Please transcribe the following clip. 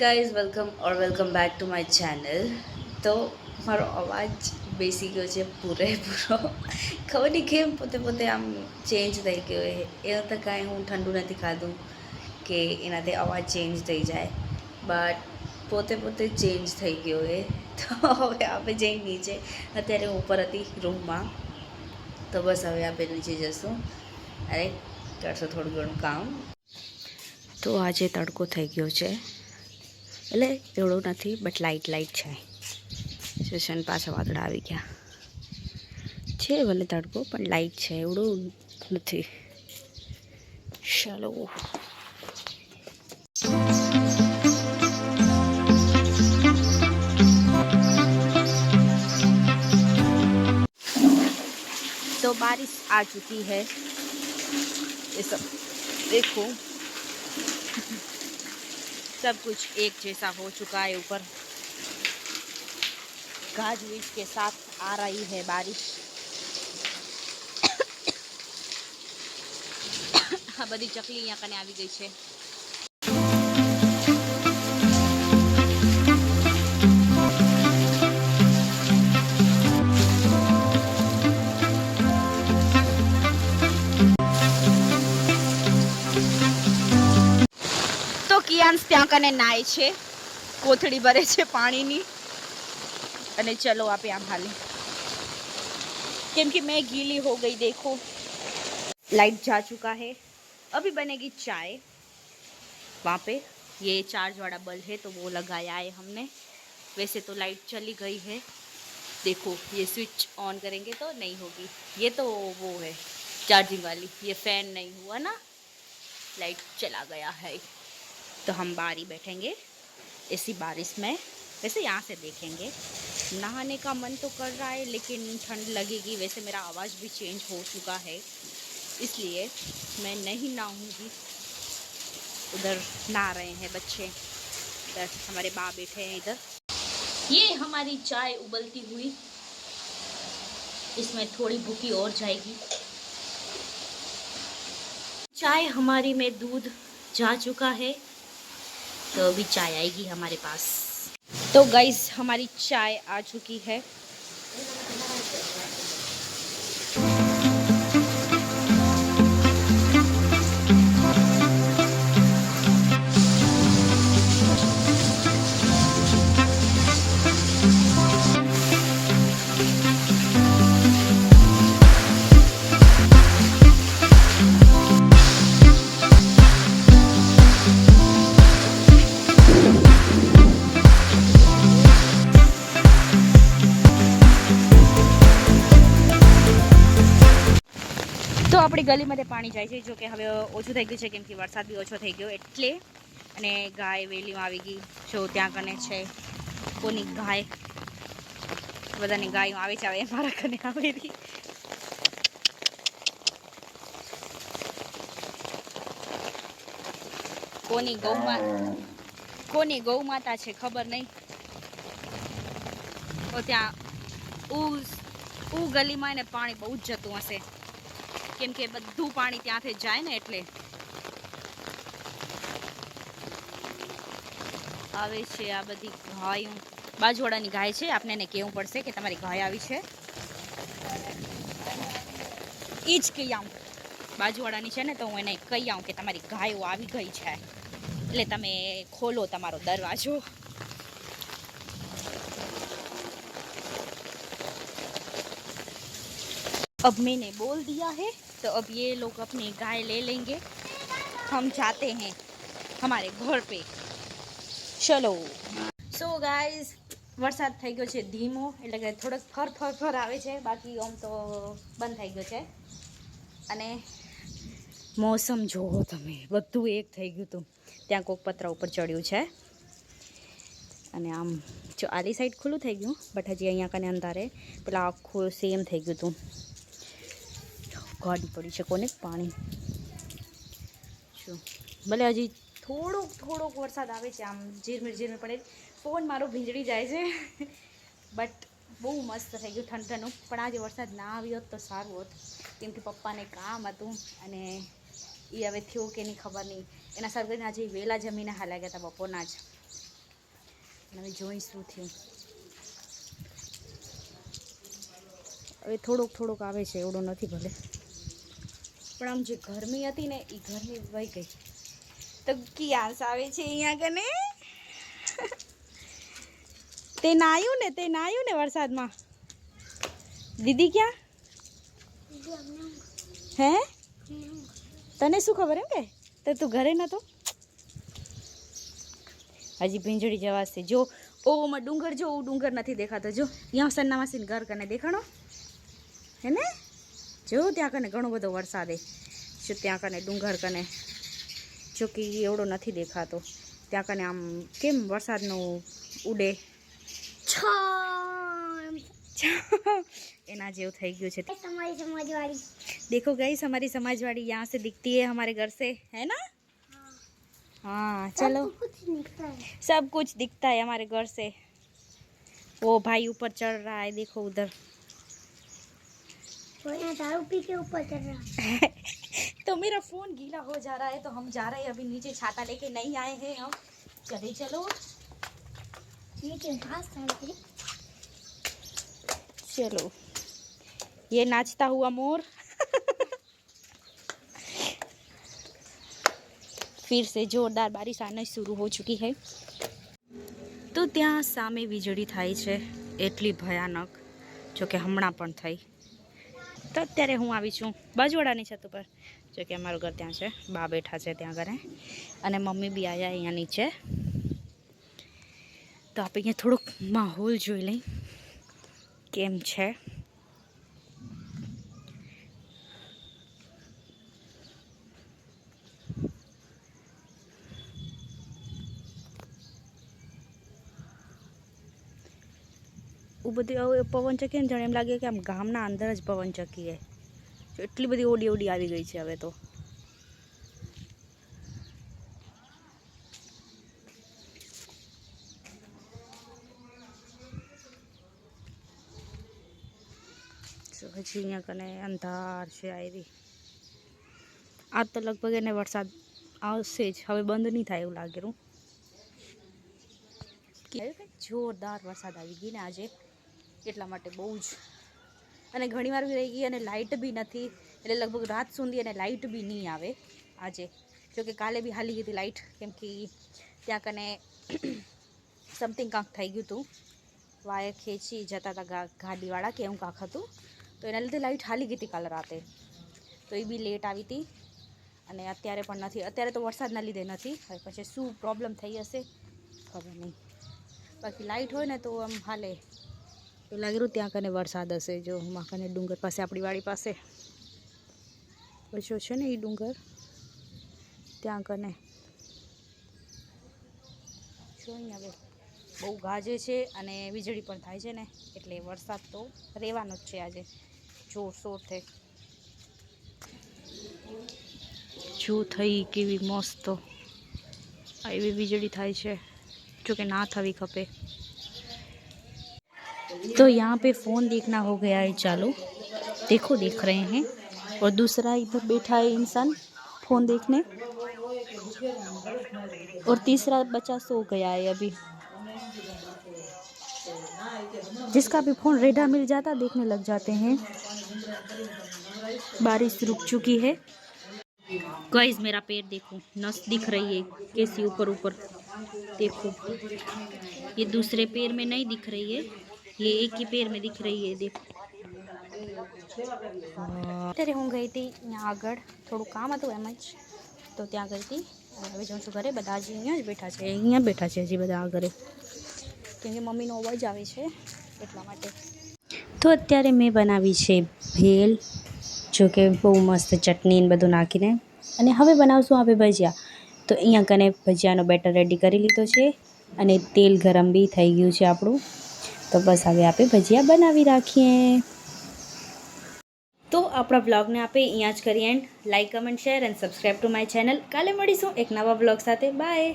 Guys welcome or welcome back to my channel તો મારો અવાજ બેસી ગયો છે પૂરેપૂરો ખબર નહીં કેમ પોતે પોતે આમ ચેન્જ થઈ ગયો એ એવું તો કાંઈ હું ઠંડુ નથી ખાધું કે એનાથી અવાજ ચેન્જ થઈ જાય. બટ પોતે પોતે ચેન્જ થઈ ગયો એ તો હવે આપણે જઈ નીચે. અત્યારે ઉપર હતી રૂમમાં તો બસ હવે આપણે નીચે જશું. અરે કરશો થોડું ઘણું કામ. તો આજે તડકો થઈ ગયો છે. એટલે એવડો નથી બટ લાઇટ લાઇટ છે સ્ટેશન પાછા વાદળા આવી ગયા છે ભલે તડકો પણ લાઇટ છે એવડું નથી ચાલો तो बारिश आ चुकी है ये सब देखो सब कुछ एक जैसा हो चुका है ऊपर गाजवीज के साथ आ रही है बारिश આ બધી ચકલી અહીંયા કને આવી ગઈ છે કિયાન્સ ત્યાં કને નાય છે કોથળી ભરે છે પાણીની અને ચલો આપણે આમ હાલે क्योंकि मैं गीली हो गई देखो लाइट जा चुका है अभी बनेगी चाय वहाँ पे ये चार्ज वाला बल्ब है तो वो लगाया है हमने वैसे तो लाइट चली गई है देखो ये स्विच ऑन करेंगे तो नहीं होगी ये तो वो है चार्जिंग वाली ये फैन नहीं हुआ ना लाइट चला गया है तो हम बारी बैठेंगे। इसी बारिश में। वैसे यहाँ से देखेंगे। नहाने का मन तो कर रहा है, लेकिन ठंड लगेगी। वैसे मेरा आवाज़ भी चेंज हो चुका है। इसलिए मैं नहीं नहाऊँगी। उधर नहा रहे हैं बच्चे। इधर हमारे माँ बैठे हैं इधर। ये हमारी चाय उबलती हुई। इसमें थोड़ी भूखी और जाएगी। चाय हमारी में दूध जा चुका है। तो अभी चाय आएगी हमारे पास तो गाइस हमारी चाय आ चुकी है આપણી ગલીમાંથી પાણી જાય છે, જો કે હવે ઓછું થઈ ગયું છે, કેમ કે વરસાદ બી ઓછો થઈ ગયો એટલે. અને ગાય વેલીમાં આવી ગઈ, જો ત્યાં કને છે, કોની ગાય. બધાની ગાયો આવે છે, હવે મારા કને આવેલી કોની ગૌમાતા કોની ગૌ માતા છે, ખબર નહીં. તો ત્યાં ઉ ગલીમાં એને પાણી બહુ જ જતું હશે. કેમ કે બધું પાણી ત્યાંથી જાય ને એટલે આવે છે આ બધી ગાયો બાજુવાળાની ગાય છે આપણે એને કહેવું પડશે કે તમારી ગાય આવી છે એ જ કહી આવું બાજુવાળાની છે ને તો હું એને કહી આવું કે તમારી ગાયો આવી ગઈ છે એટલે તમે ખોલો તમારો દરવાજો अब मैंने बोल दिया है तो अब ये लोग अपनी गाय ले लेंगे हम जाते हैं हमारे घर पे ચલો સો ગાઈઝ વરસાદ થઈ ગયો છે ધીમો એટલે કે થોડોક ફર ફર ફર આવે છે બાકી આમ તો બંધ થઈ ગયો છે અને મોસમ જોવો તમે બધું એક થઈ ગયું હતું ત્યાં કોક પતરા ઉપર ચડ્યું છે અને આમ જો આલી સાઈડ ખુલ્લું થઈ ગયું બટ હજી અહીંયા કને અંધારે પેલા આખું સેમ થઈ ગયું હતું ગાડી પડી છે, કોને? પાણી. જો. ભલે હજી થોડોક થોડોક વરસાદ આવે છે, આમ ઝીરમીર ઝીરમીર પડે. ફોન મારો ભીંજળી જાય છે બટ બહુ મસ્ત થઈ ગયું ઠંડ ઠંડુ પણ આજે વરસાદ ના આવ્યો હોત તો સારું હોત. કેમ કે પપ્પાને કામ હતું અને એ હવે થયું કે નહીં ખબર નહીં. એના સર્ગને આજે વહેલા જમીને હાલ્યા ગયા હતા બપોરના જ. હવે જોઈ શું થયું. હવે થોડોક થોડોક આવે છે, એવડો નથી ભલે. પણ આમ જે ગરમી હતી ને એ ગરમી વહી ગઈ. તો કિયાસ આવે છે અહીંયા કને તે નાયું ને, તે નાયું ને વરસાદમાં? દીદી ક્યાં? હે? તને શું ખબર એમ કે? તો તું ઘરે નતો? હજી ભીંજડી જવાશે જો ઓમાં ડુંગર, જો ડુંગર નથી દેખાતો. જો ત્યાં સન્નામાસીને ઘર કને દેખાણો? હે ને? જો ત્યાં કને ઘણો બધો વરસાદ હે જો ત્યાં કને ડુંગર કને જો કે ઈ એવડો નથી દેખાતો ત્યાં કને આમ કેમ વરસાદનું ઉડે એના જેવું થઈ ગયું છે તમારી સમાજવાળી देखो गाइस हमारी समाजवाड़ी यहाँ से दिखती है हमारे घर से है ना हाँ चलो कुछ निकला है सब कुछ दिखता है हमारे घर से वो भाई ऊपर चढ़ रहा है देखो उधर वो यहाँ दारू पी के ऊपर चढ़ रहा है तो मेरा फोन गीला हो जा रहा है तो हम जा रहे हैं अभी नीचे छाता लेके नहीं आए हैं हम चले चलो नीचे घास डाल के चलो ये नाचता हुआ मोर फिर से जोरदार बारिश आना शुरू हो चुकी है તો ત્યાં સામે વીજળી થાય છે એટલી ભયાનક જો કે હમણાં પણ થઈ તો અત્યારે હું આવી છું બાજુવાડાની છત ઉપર. જો કે અમારું ઘર ત્યાં છે. બા બેઠા છે ત્યાં ઘરે. અને મમ્મી બી આવ્યા અહીંયા નીચે. તો આપણે અહીંયા થોડુંક માહોલ જોઈ લઈ. કેમ છે? એવું બધી પવનચક્કી પવન ચક્કી ને જાણે એમ લાગે કે આમ ગામના અંદર જ પવન ચક્કી છે એટલી બધી ઓડી ઓડી આવી ગઈ છે હવે તો. પછી અહીંયા કને અંધાર છે આવી આ તો લગભગ એને વરસાદ આવશે જ. હવે બંધ નહીં થાય એવું લાગેલું જોરદાર વરસાદ આવી ગઈ ને આજે. એટલા માટે બહુ જ. અને ઘણીવાર બી રહી ગઈ અને લાઇટ બી નથી. એટલે લગભગ રાત સુધી અને લાઇટ બી નહીં આવે આજે. જોકે કાલે બી હાલી ગઈ હતી લાઇટ કેમ કે ત્યાં કને સમથિંગ કાંક થઈ ગયું હતું. વાયર ખેંચી જતા હતા ગાડીવાળા કે એવું કાંક હતું. તો એના લીધે લાઇટ હાલી ગઈ હતી કાલે રાતે. તો એ બી લેટ આવી હતી. અને અત્યારે પણ નથી. અત્યારે તો વરસાદના લીધે નથી. પછી શું પ્રોબ્લેમ થઈ હશે? ખબર નહીં. બાકી લાઇટ હોય ને તો આમ હાલે. તો લાગેલું ત્યાં કને વરસાદ હશે, જો માં કને ડુંગર પાસે, આપણી વાડી પાસે. પછી છે ને એ ડુંગર? ત્યાં કને. જો અહીંયા બહુ ગાજે છે અને વીજળી પણ થાય છે ને, એટલે વરસાદ તો રહેવાનો જ છે આજે. જોરશોરથી જો થઈ કેવી મસ્ત. એવી વીજળી થાય છે. જોકે ના થવી ખપે. तो यहाँ पे फ़ोन देखना हो गया है चालू। देखो, देख रहे हैं। और दूसरा इधर बैठा है इंसान फ़ोन देखने। और तीसरा बच्चा सो गया है अभी। जिसका भी फ़ोन रेडा मिल जाता, देखने लग जाते हैं। बारिश रुक चुकी है। गाइस, मेरा पैर देखो, नस दिख रही है। कैसी ऊपर ऊपर देखो। ये दूसरे पैर में नहीं दिख रही है। ये एक ही पैर में दिख रही है देखो અત્યારે હું ગઈ હતી ત્યાં આગળ થોડું કામ હતું એમ જ તો ત્યાં ગઈ હતી અને હવે જાઉં છું ઘરે બધા હજી અહીંયા જ બેઠા છે અહીંયા બેઠા છે હજી બધા આ ઘરે કેમ કે મમ્મીનો અવાજ આવે છે એટલા માટે તો અત્યારે મેં બનાવી છે ભેલ જો કે બહુ મસ્ત ચટણી ને બધું નાખીને અને હવે બનાવશું આપણે ભજીયા તો અહીંયા કને ભજીયાનો બેટર રેડી કરી લીધો છે અને તેલ ગરમ બી થઈ ગયું છે આપણું તો બસ હવે આપણે ભજીયા બનાવી રાખીએ. તો આપણા વ્લોગને આપણે અહીંયા જ કરીએ end. Like comment share and subscribe to my channel કાલે મળીશું એક નવા વ્લોગ સાથે. બાય